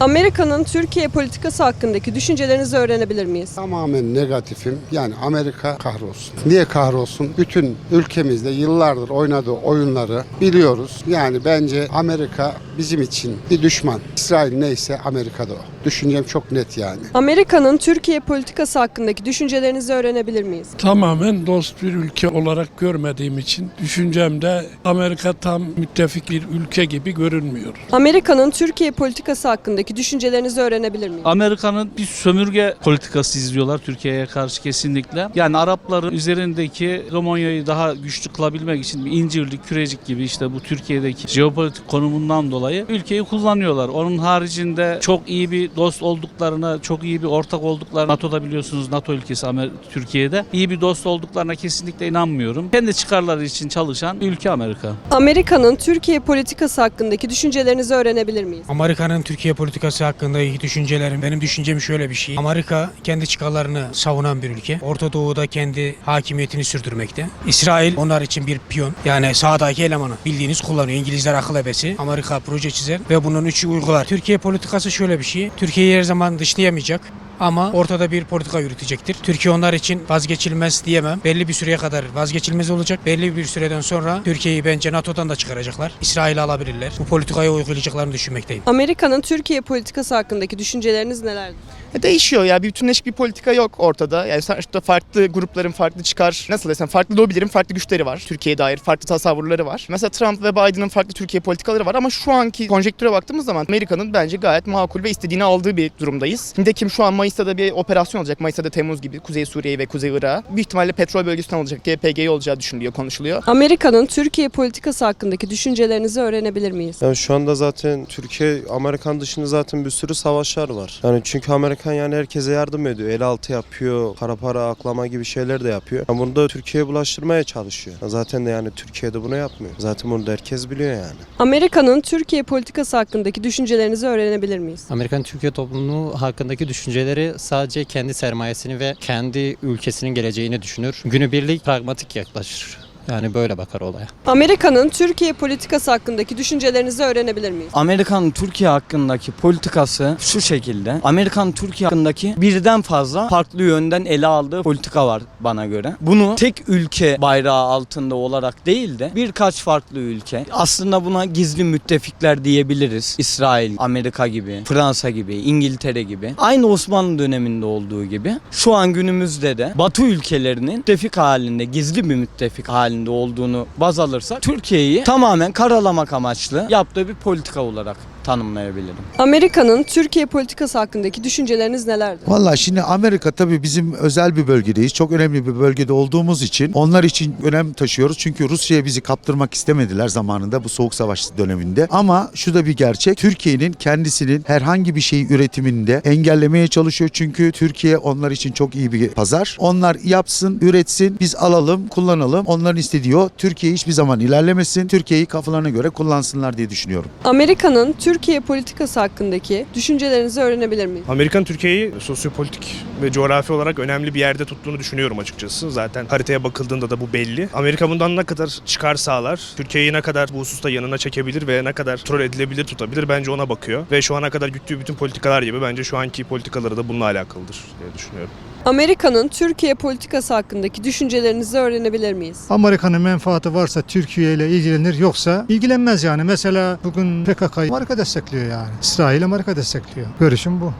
Amerika'nın Türkiye politikası hakkındaki düşüncelerinizi öğrenebilir miyiz? Tamamen negatifim. Yani Amerika kahrolsun. Niye kahrolsun? Bütün ülkemizde yıllardır oynadığı oyunları biliyoruz. Yani bence Amerika bizim için bir düşman. İsrail neyse Amerika'da o. Düşüncem çok net yani. Amerika'nın Türkiye politikası hakkındaki düşüncelerinizi öğrenebilir miyiz? tamamen dost bir ülke olarak görmediğim için düşüncemde Amerika tam müttefik bir ülke gibi görünmüyor. Amerika'nın Türkiye politikası hakkındaki düşüncelerinizi öğrenebilir miyim? Amerika'nın bir sömürge politikası izliyorlar Türkiye'ye karşı kesinlikle. Yani Arapların üzerindeki hegemonyayı daha güçlü kılabilmek için bir incirlik, kürecik gibi işte bu Türkiye'deki jeopolitik konumundan dolayı ülkeyi kullanıyorlar. Onun haricinde çok iyi bir dost olduklarına, çok iyi bir ortak olduklarına NATO'da biliyorsunuz NATO ülkesi Amer- Türkiye'de iyi bir dost olduklarına kesinlikle inanmıyorum. Kendi çıkarları için çalışan ülke Amerika. Amerika'nın Türkiye politikası hakkındaki düşüncelerinizi öğrenebilir miyiz? Amerika'nın Türkiye politikası hakkındaki düşüncelerim benim düşüncem şöyle bir şey. Amerika kendi çıkarlarını savunan bir ülke. Orta Doğu'da kendi hakimiyetini sürdürmekte. İsrail onlar için bir piyon. Yani sağdaki elemanı bildiğiniz kullanıyor. İngilizler akıl ebesi. Amerika proje çizer ve bunun üçü uygular. Türkiye politikası şöyle bir şey. Türkiye'yi her zaman dışlayamayacak. Ama ortada bir politika yürütecektir. Türkiye onlar için vazgeçilmez diyemem. Belli bir süreye kadar vazgeçilmez olacak. Belli bir süreden sonra Türkiye'yi bence NATO'dan da çıkaracaklar. İsrail'i alabilirler. Bu politikayı uygulayacaklarını düşünmekteyim. Amerika'nın Türkiye politikası hakkındaki düşünceleriniz nelerdir? E, Değişiyor ya. Bir bütünleşik bir politika yok ortada. Yani sonuçta farklı grupların farklı çıkar, nasıl desem farklı lobilerin farklı güçleri var. Türkiye'ye dair farklı tasavvurları var. Mesela Trump ve Biden'ın farklı Türkiye politikaları var ama şu anki konjektüre baktığımız zaman Amerika'nın bence gayet makul ve istediğini aldığı bir durumdayız. Nitekim şu an Mayıs'ta da bir operasyon olacak. Mayıs'ta da Temmuz gibi Kuzey Suriye ve Kuzey Irak'a. Büyük ihtimalle petrol bölgesinden olacak diye PG'yi olacağı düşünülüyor, konuşuluyor. Amerika'nın Türkiye politikası hakkındaki düşüncelerinizi öğrenebilir miyiz? Yani şu anda zaten Türkiye, Amerikan dışında zaten bir sürü savaşlar var. Yani çünkü Amerikan yani herkese yardım ediyor. El altı yapıyor, kara para aklama gibi şeyler de yapıyor. Yani bunu da Türkiye'ye bulaştırmaya çalışıyor. Zaten de yani Türkiye'de bunu yapmıyor. Zaten bunu da herkes biliyor yani. Amerika'nın Türkiye politikası hakkındaki düşüncelerinizi öğrenebilir miyiz? Amerikan Türkiye toplumu hakkındaki düşünceleri sadece kendi sermayesini ve kendi ülkesinin geleceğini düşünür. Günübirlik pragmatik yaklaşır. Yani böyle bakar olaya. Amerika'nın Türkiye politikası hakkındaki düşüncelerinizi öğrenebilir miyiz? Amerikan Türkiye hakkındaki politikası şu şekilde. Amerikan Türkiye hakkındaki birden fazla farklı yönden ele aldığı politika var bana göre. Bunu tek ülke bayrağı altında olarak değil de birkaç farklı ülke. Aslında buna gizli müttefikler diyebiliriz. İsrail, Amerika gibi, Fransa gibi, İngiltere gibi. Aynı Osmanlı döneminde olduğu gibi şu an günümüzde de Batı ülkelerinin müttefik halinde, gizli bir müttefik halinde olduğunu baz alırsak Türkiye'yi tamamen karalamak amaçlı yaptığı bir politika olarak tanımlayabilirim. Amerika'nın Türkiye politikası hakkındaki düşünceleriniz nelerdir? Valla şimdi Amerika tabii bizim özel bir bölgedeyiz. Çok önemli bir bölgede olduğumuz için onlar için önem taşıyoruz. Çünkü Rusya'ya bizi kaptırmak istemediler zamanında bu soğuk savaş döneminde. Ama şu da bir gerçek. Türkiye'nin kendisinin herhangi bir şey üretiminde engellemeye çalışıyor. Çünkü Türkiye onlar için çok iyi bir pazar. Onlar yapsın, üretsin, biz alalım, kullanalım. Onların istediği o. Türkiye hiçbir zaman ilerlemesin. Türkiye'yi kafalarına göre kullansınlar diye düşünüyorum. Amerika'nın Türkiye politikası hakkındaki düşüncelerinizi öğrenebilir miyiz? Amerikan Türkiye'yi sosyopolitik ve coğrafi olarak önemli bir yerde tuttuğunu düşünüyorum açıkçası. Zaten haritaya bakıldığında da bu belli. Amerika bundan ne kadar çıkar sağlar, Türkiye'yi ne kadar bu hususta yanına çekebilir ve ne kadar kontrol edilebilir tutabilir bence ona bakıyor. Ve şu ana kadar güttüğü bütün politikalar gibi bence şu anki politikaları da bununla alakalıdır diye düşünüyorum. Amerika'nın Türkiye politikası hakkındaki düşüncelerinizi öğrenebilir miyiz? Amerika'nın menfaati varsa Türkiye ile ilgilenir yoksa ilgilenmez yani. Mesela bugün PKK Amerika destekliyor yani. İsrail Amerika destekliyor. Görüşüm bu.